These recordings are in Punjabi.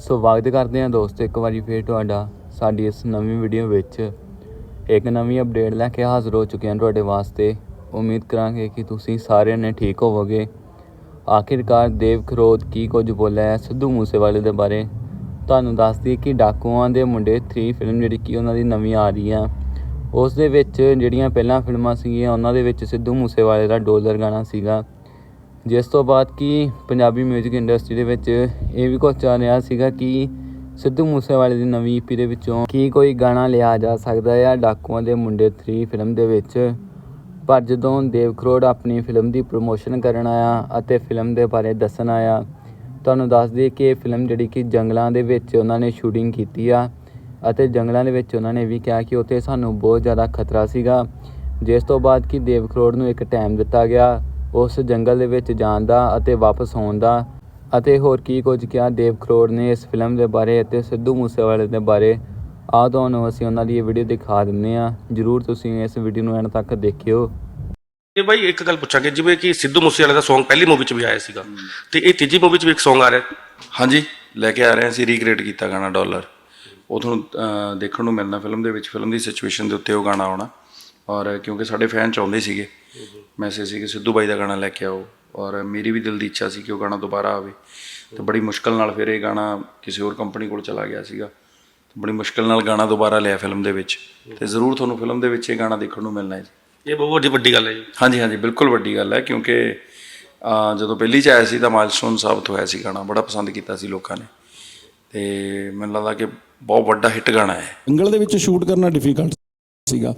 ਸਵਾਗਤ ਕਰਦੇ ਹਾਂ ਦੋਸਤੋ, ਇੱਕ ਵਾਰੀ ਫੇਰ ਤੁਹਾਡਾ ਸਾਡੀ ਇਸ ਨਵੀਂ ਵੀਡੀਓ ਵਿੱਚ। ਇੱਕ ਨਵੀਂ ਅਪਡੇਟ ਲੈ ਕੇ ਹਾਜ਼ਰ ਹੋ ਚੁੱਕੇ ਹਾਂ ਤੁਹਾਡੇ ਵਾਸਤੇ। ਉਮੀਦ ਕਰਾਂਗੇ ਕਿ ਤੁਸੀਂ ਸਾਰਿਆਂ ਨੇ ਠੀਕ ਹੋਵੋਗੇ। ਆਖਿਰਕਾਰ ਦੇਵ ਖਰੋਦ ਕੀ ਕੁਝ ਬੋਲਿਆ ਹੈ ਸਿੱਧੂ ਮੂਸੇਵਾਲੇ ਦੇ ਬਾਰੇ? ਤੁਹਾਨੂੰ ਦੱਸ ਦਈਏ ਕਿ ਡਾਕੂਆਂ ਦੇ ਮੁੰਡੇ 3 ਫਿਲਮ ਜਿਹੜੀ ਕਿ ਉਹਨਾਂ ਦੀ ਨਵੀਂ ਆ ਰਹੀ ਆ। ਉਸ ਦੇ ਵਿੱਚ ਜਿਹੜੀਆਂ ਪਹਿਲਾਂ ਫਿਲਮਾਂ ਸੀਗੀਆਂ, ਉਹਨਾਂ ਦੇ ਵਿੱਚ ਸਿੱਧੂ ਮੂਸੇਵਾਲੇ ਦਾ ਡੋਲਰ ਗਾਣਾ ਸੀਗਾ। ਜਿਸ ਤੋਂ ਬਾਅਦ ਕਿ ਪੰਜਾਬੀ 뮤직 ਇੰਡਸਟਰੀ ਦੇ ਵਿੱਚ ਇਹ ਵੀ ਕੁਝ ਚੱਲ ਰਿਹਾ ਸੀਗਾ ਕਿ ਸਿੱਧੂ ਮੂਸੇਵਾਲੇ ਦੀ ਨਵੀਂ EP ਦੇ ਵਿੱਚੋਂ ਕੀ ਕੋਈ ਗਾਣਾ ਲਿਆ ਜਾ ਸਕਦਾ ਹੈ ਡਾਕੂਆਂ ਦੇ ਮੁੰਡੇ 3 ਫਿਲਮ ਦੇ ਵਿੱਚ। ਪਰ ਜਦੋਂ ਦੇਵ ਖਰੋੜ ਆਪਣੀ ਫਿਲਮ ਦੀ ਪ੍ਰੋਮੋਸ਼ਨ ਕਰਨ ਆਇਆ ਅਤੇ ਫਿਲਮ ਦੇ ਬਾਰੇ ਦੱਸਣ ਆਇਆ, ਤੁਹਾਨੂੰ ਦੱਸ ਦਈਏ ਕਿ ਇਹ ਫਿਲਮ ਜਿਹੜੀ ਕਿ ਜੰਗਲਾਂ ਦੇ ਵਿੱਚ ਉਹਨਾਂ ਨੇ ਸ਼ੂਟਿੰਗ ਕੀਤੀ ਆ ਅਤੇ ਜੰਗਲਾਂ ਦੇ ਵਿੱਚ ਉਹਨਾਂ ਨੇ ਵੀ ਕਿਹਾ ਕਿ ਉੱਥੇ ਸਾਨੂੰ ਬਹੁਤ ਜ਼ਿਆਦਾ ਖਤਰਾ ਸੀਗਾ। ਜਿਸ ਤੋਂ ਬਾਅਦ ਕਿ ਦੇਵ ਖਰੋੜ ਨੂੰ ਇੱਕ ਟਾਈਮ ਦਿੱਤਾ ਗਿਆ ਉਸ ਜੰਗਲ ਦੇ ਵਿੱਚ ਜਾਣ ਦਾ ਅਤੇ ਵਾਪਸ ਆਉਣ ਦਾ ਅਤੇ ਹੋਰ ਕੀ ਕੁਝ ਕਿਹਾ। ਦੇਵ ਖਰੋੜ ਨੇ ਇਸ ਫਿਲਮ ਦੇ ਬਾਰੇ ਅਤੇ ਸਿੱਧੂ ਮੂਸੇਵਾਲੇ ਦੇ ਬਾਰੇ। ਆਹ ਤੁਹਾਨੂੰ ਅਸੀਂ ਉਹਨਾਂ ਦੀ ਇਹ ਵੀਡੀਓ ਦਿਖਾ ਦਿੰਦੇ ਆ ਜਰੂਰ ਤੁਸੀਂ ਇਸ ਵੀਡੀਓ ਨੂੰ ਐਂਡ ਤੱਕ ਦੇਖਿਓ। ਇਹ ਬਾਈ ਇੱਕ ਗੱਲ ਪੁੱਛਾਂਗੇ ਜਿਵੇਂ ਕਿ ਸਿੱਧੂ ਮੂਸੇਵਾਲੇ ਦਾ Song ਪਹਿਲੀ ਮੂਵੀ 'ਚ ਵੀ ਆਇਆ ਸੀਗਾ ਤੇ ਇਹ ਤੀਜੀ ਮੂਵੀ 'ਚ ਵੀ ਇੱਕ Song ਆ ਰਿਹਾ। ਹਾਂਜੀ ਲੈ ਕੇ ਆ ਰਹੇ ਹਾਂ ਅਸੀਂ ਰੀਕ੍ਰੀਏਟ ਕੀਤਾ ਗਾਣਾ ਡਾਲਰ ਉਹ ਤੁਹਾਨੂੰ ਦੇਖਣ ਨੂੰ ਮਿਲਣਾ ਫਿਲਮ ਦੇ ਵਿੱਚ ਫਿਲਮ ਦੀ ਸਿਚੁਏਸ਼ਨ ਦੇ ਉੱਤੇ ਉਹ ਗਾਣਾ ਆਉਣਾ। ਔਰ ਕਿਉਂਕਿ ਸਾਡੇ ਫੈਨ ਚਾਹੁੰਦੇ ਸੀਗੇ। ਮੈਸੇਜ ਸੀ ਕਿ ਸਿੱਧੂ ਬਾਈ ਦਾ ਗਾਣਾ ਲੈ ਕੇ ਆਓ। ਔਰ ਮੇਰੀ ਵੀ ਦਿਲ ਦੀ ਇੱਛਾ ਸੀ ਕਿ ਉਹ ਗਾਣਾ ਦੁਬਾਰਾ ਆਵੇ। ਤੇ ਬੜੀ ਮੁਸ਼ਕਲ ਨਾਲ ਫਿਰ ਇਹ ਗਾਣਾ ਕਿਸੇ ਹੋਰ ਕੰਪਨੀ ਕੋਲ ਚਲਾ ਗਿਆ ਸੀਗਾ। ਤੇ ਬੜੀ ਮੁਸ਼ਕਲ ਨਾਲ ਗਾਣਾ ਦੁਬਾਰਾ ਲਿਆ ਫਿਲਮ ਦੇ ਵਿੱਚ। ਤੇ ਜ਼ਰੂਰ ਤੁਹਾਨੂੰ ਫਿਲਮ ਦੇ ਵਿੱਚ ਇਹ ਗਾਣਾ ਦੇਖਣ ਨੂੰ ਮਿਲਣਾ ਹੈ ਜੀ। ਇਹ ਬਹੁਤ ਵੱਡੀ ਵੱਡੀ ਗੱਲ ਹੈ ਜੀ। ਹਾਂਜੀ ਹਾਂਜੀ ਬਿਲਕੁਲ ਵੱਡੀ ਗੱਲ ਹੈ। ਕਿਉਂਕਿ ਜਦੋਂ ਪਹਿਲੀ ਚ ਆਇਆ ਸੀ ਤਾਂ ਮਾਈਲਸਟੋਨ ਸਾਬਤ ਹੋਇਆ ਸੀ ਗਾਣਾ। ਬੜਾ ਪਸੰਦ ਕੀਤਾ ਸੀ ਲੋਕਾਂ ਨੇ। ਤੇ ਮੈਨੂੰ ਲੱਗਦਾ ਕਿ ਬਹੁਤ ਵੱਡਾ ਹਿੱਟ ਗਾਣਾ ਹੈ। ਜੰਗਲ ਦੇ ਵਿੱਚ ਸ਼ੂਟ ਕਰਨਾ ਡਿਫਿਕਲਟ ਸੀਗਾ।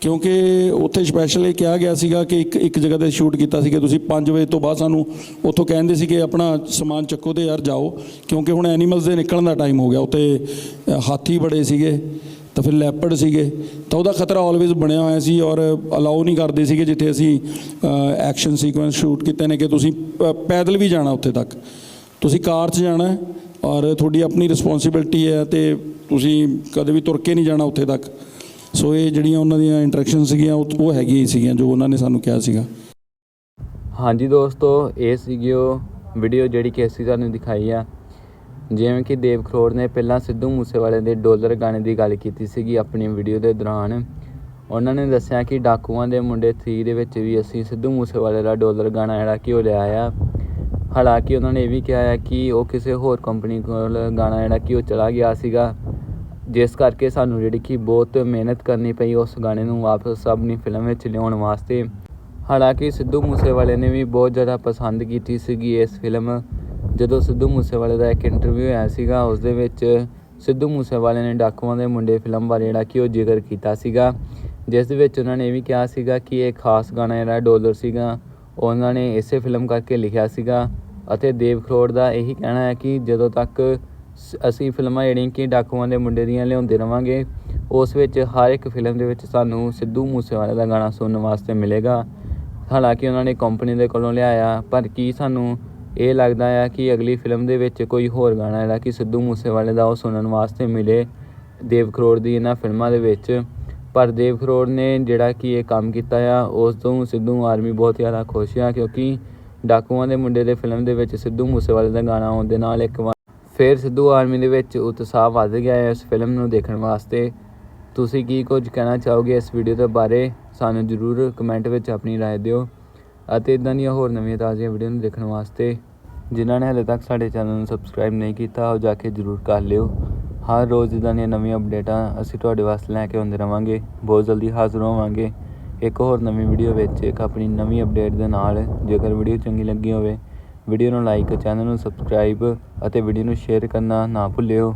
ਕਿਉਂਕਿ ਉੱਥੇ ਸਪੈਸ਼ਲ ਇਹ ਕਿਹਾ ਗਿਆ ਸੀਗਾ ਕਿ ਇੱਕ ਇੱਕ ਜਗ੍ਹਾ ਤੇ ਸ਼ੂਟ ਕੀਤਾ ਸੀ ਕਿ ਤੁਸੀਂ 5 ਵਜੇ ਤੋਂ ਬਾਅਦ ਸਾਨੂੰ ਉੱਥੋਂ ਕਹਿੰਦੇ ਸੀ ਕਿ ਆਪਣਾ ਸਮਾਨ ਚੱਕੋ ਤੇ ਯਾਰ ਜਾਓ। ਕਿਉਂਕਿ ਹੁਣ ਐਨੀਮਲਸ ਦੇ ਨਿਕਲਣ ਦਾ ਟਾਈਮ ਹੋ ਗਿਆ। ਉੱਤੇ ਹਾਥੀ ਬੜੇ ਸੀਗੇ, ਤਾਂ ਫਿਰ ਲੈਪਰਡ ਸੀਗੇ। ਤਾਂ ਉਹਦਾ ਖਤਰਾ ਆਲਵੇਜ਼ ਬਣਿਆ ਹੋਇਆ ਸੀ ਔਰ ਅਲਾਉ ਨਹੀਂ ਕਰਦੇ ਸੀਗੇ ਜਿੱਥੇ ਅਸੀਂ ਐਕਸ਼ਨ ਸੀਕੁਐਂਸ ਸ਼ੂਟ ਕੀਤੇ ਨੇ ਕਿ ਤੁਸੀਂ ਪ- ਪੈਦਲ ਵੀ ਜਾਣਾ ਉੱਥੇ ਤੱਕ। ਤੁਸੀਂ ਕਾਰ 'ਚ ਜਾਣਾ ਔਰ ਤੁਹਾਡੀ ਆਪਣੀ ਰਿਸਪੌਂਸਿਬਿਲਟੀ ਹੈ ਤੇ ਤੁਸੀਂ ਕਦੇ ਵੀ ਤੁਰ ਕੇ ਨਹੀਂ ਜਾਣਾ ਉੱਥੇ ਤੱਕ। ਸੋ ਇਹ ਜਿਹੜੀਆਂ ਉਹਨਾਂ ਦੀਆਂ ਇੰਟਰੈਕਸ਼ਨ ਸੀਗੀਆਂ, ਉਹ ਉਹ ਹੈਗੀਆਂ ਹੀ ਸੀਗੀਆਂ, ਜੋ ਉਹਨਾਂ ਨੇ ਸਾਨੂੰ ਕਿਹਾ ਸੀਗਾ। ਹਾਂਜੀ ਦੋਸਤੋ, ਇਹ ਸੀਗੀ ਉਹ ਵੀਡੀਓ ਜਿਹੜੀ ਕਿ ਅਸੀਂ ਤੁਹਾਨੂੰ ਦਿਖਾਈ ਆ। ਜਿਵੇਂ ਕਿ ਦੇਵ ਖਰੋੜ ਨੇ ਪਹਿਲਾਂ ਸਿੱਧੂ ਮੂਸੇਵਾਲੇ ਦੇ ਡੋਲਰ ਗਾਣੇ ਦੀ ਗੱਲ ਕੀਤੀ ਸੀਗੀ ਆਪਣੀ ਵੀਡੀਓ ਦੇ ਦੌਰਾਨ। ਉਹਨਾਂ ਨੇ ਦੱਸਿਆ ਕਿ ਡਾਕੂਆਂ ਦੇ ਮੁੰਡੇ 3 ਦੇ ਵਿੱਚ ਵੀ ਅਸੀਂ ਸਿੱਧੂ ਮੂਸੇਵਾਲੇ ਦਾ ਡੋਲਰ ਗਾਣਾ ਜਿਹੜਾ ਕਿ ਉਹ ਲਿਆ ਆ। ਹਾਲਾਂਕਿ ਉਹਨਾਂ ਨੇ ਇਹ ਵੀ ਕਿਹਾ ਹੈ ਕਿ ਉਹ ਕਿਸੇ ਹੋਰ ਕੰਪਨੀ ਕੋਲ ਗਾਣਾ ਜਿਹੜਾ ਕਿ ਉਹ ਚਲਾ ਗਿਆ ਸੀਗਾ। ਜਿਸ ਕਰਕੇ ਸਾਨੂੰ ਜਿਹੜੀ ਕਿ ਬਹੁਤ ਮਿਹਨਤ ਕਰਨੀ ਪਈ ਉਸ ਗਾਣੇ ਨੂੰ ਵਾਪਸ ਆਪਣੀ ਫਿਲਮ ਵਿੱਚ ਲਿਆਉਣ ਵਾਸਤੇ। ਹਾਲਾਂਕਿ ਸਿੱਧੂ ਮੂਸੇਵਾਲੇ ਨੇ ਵੀ ਬਹੁਤ ਜ਼ਿਆਦਾ ਪਸੰਦ ਕੀਤੀ ਸੀਗੀ ਇਸ ਫਿਲਮ। ਜਦੋਂ ਸਿੱਧੂ ਮੂਸੇਵਾਲੇ ਦਾ ਇੱਕ ਇੰਟਰਵਿਊ ਹੋਇਆ ਸੀਗਾ ਉਸ ਦੇ ਵਿੱਚ ਸਿੱਧੂ ਮੂਸੇਵਾਲੇ ਨੇ ਡਾਕੂਆਂ ਦੇ ਮੁੰਡੇ ਫਿਲਮ ਬਾਰੇ ਜਿਹੜਾ ਕਿ ਉਹ ਜ਼ਿਕਰ ਕੀਤਾ ਸੀਗਾ। ਜਿਸ ਦੇ ਵਿੱਚ ਉਹਨਾਂ ਨੇ ਇਹ ਵੀ ਕਿਹਾ ਸੀਗਾ ਕਿ ਇਹ ਖਾਸ ਗਾਣਾ ਜਿਹੜਾ ਡੋਲਰ ਸੀਗਾ, ਉਹਨਾਂ ਨੇ ਇਸੇ ਫਿਲਮ ਕਰਕੇ ਲਿਖਿਆ ਸੀਗਾ। ਅਤੇ ਦੇਵ ਖਰੋੜ ਦਾ ਇਹੀ ਕਹਿਣਾ ਹੈ ਕਿ ਜਦੋਂ ਤੱਕ ਅਸੀਂ ਫਿਲਮਾਂ ਜਿਹੜੀਆਂ ਕਿ ਡਾਕੂਆਂ ਦੇ ਮੁੰਡੇ ਦੀਆਂ ਲਿਆਉਂਦੇ ਰਵਾਂਗੇ, ਉਸ ਵਿੱਚ ਹਰ ਇੱਕ ਫਿਲਮ ਦੇ ਵਿੱਚ ਸਾਨੂੰ ਸਿੱਧੂ ਮੂਸੇਵਾਲੇ ਦਾ ਗਾਣਾ ਸੁਣਨ ਵਾਸਤੇ ਮਿਲੇਗਾ। ਹਾਲਾਂਕਿ ਉਹਨਾਂ ਨੇ ਕੰਪਨੀ ਦੇ ਕੋਲੋਂ ਲਿਆਇਆ, ਪਰ ਕੀ ਸਾਨੂੰ ਇਹ ਲੱਗਦਾ ਆ ਕਿ ਅਗਲੀ ਫਿਲਮ ਦੇ ਵਿੱਚ ਕੋਈ ਹੋਰ ਗਾਣਾ ਜਿਹੜਾ ਕਿ ਸਿੱਧੂ ਮੂਸੇਵਾਲੇ ਦਾ ਉਹ ਸੁਣਨ ਵਾਸਤੇ ਮਿਲੇ? ਦੇਵ ਖਰੋੜ ਦੀ ਇਹਨਾਂ ਫਿਲਮਾਂ ਦੇ ਵਿੱਚ। ਪਰ ਦੇਵ ਖਰੋੜ ਨੇ ਜਿਹੜਾ ਕਿ ਇਹ ਕੰਮ ਕੀਤਾ ਆ, ਉਸ ਤੋਂ ਸਿੱਧੂ ਆਰਮੀ ਬਹੁਤ ਜ਼ਿਆਦਾ ਖੁਸ਼ ਆ, ਕਿਉਂਕਿ ਡਾਕੂਆਂ ਦੇ ਮੁੰਡੇ ਦੇ ਫਿਲਮ ਦੇ ਵਿੱਚ ਸਿੱਧੂ ਮੂਸੇਵਾਲੇ ਦਾ ਗਾਣਾ ਆਉਣ ਦੇ ਨਾਲ ਇੱਕ ਵਾਰ ਫਿਰ ਸਿੱਧੂ ਆਰਮੀ ਦੇ ਵਿੱਚ ਉਤਸ਼ਾਹ ਵੱਧ ਗਿਆ ਹੈ ਇਸ ਫਿਲਮ ਨੂੰ ਦੇਖਣ ਵਾਸਤੇ ਤੁਸੀਂ ਕੀ ਕੁਝ ਕਹਿਣਾ ਚਾਹੋਗੇ ਇਸ ਵੀਡੀਓ ਦੇ ਬਾਰੇ ਸਾਨੂੰ ਜਰੂਰ ਕਮੈਂਟ ਵਿੱਚ ਆਪਣੀ رائے ਦਿਓ ਅਤੇ ਇਦਾਂ ਦੀਆਂ ਹੋਰ ਨਵੀਆਂ ਤਾਜ਼ੀਆਂ ਵੀਡੀਓ ਨੂੰ ਦੇਖਣ ਵਾਸਤੇ ਜਿਨ੍ਹਾਂ ਨੇ ਹਲੇ ਤੱਕ ਸਾਡੇ ਚੈਨਲ ਨੂੰ ਸਬਸਕ੍ਰਾਈਬ ਨਹੀਂ ਕੀਤਾ ਉਹ ਜਾ ਕੇ ਜਰੂਰ ਕਰ ਲਿਓ ਹਰ ਰੋਜ਼ ਇਦਾਂ ਦੀਆਂ ਨਵੀਆਂ ਅਪਡੇਟਾਂ ਅਸੀਂ ਤੁਹਾਡੇ ਵਾਸਤੇ ਲੈ ਕੇ ਆਉਂਦੇ ਰਵਾਂਗੇ ਬਹੁਤ ਜਲਦੀ ਹਾਜ਼ਰ ਹੋਵਾਂਗੇ ਇੱਕ ਹੋਰ ਨਵੀਂ ਵੀਡੀਓ ਵਿੱਚ ਇੱਕ ਆਪਣੀ ਨਵੀਂ ਅਪਡੇਟ ਦੇ ਨਾਲ ਜੇਕਰ ਵੀਡੀਓ ਚੰਗੀ ਲੱਗੀ ਹੋਵੇ ਵੀਡੀਓ ਨੂੰ ਲਾਈਕ ਚੈਨਲ ਨੂੰ ਸਬਸਕ੍ਰਾਈਬ ਅਤੇ ਵੀਡੀਓ ਨੂੰ ਸ਼ੇਅਰ ਕਰਨਾ ਨਾ ਭੁੱਲਿਓ।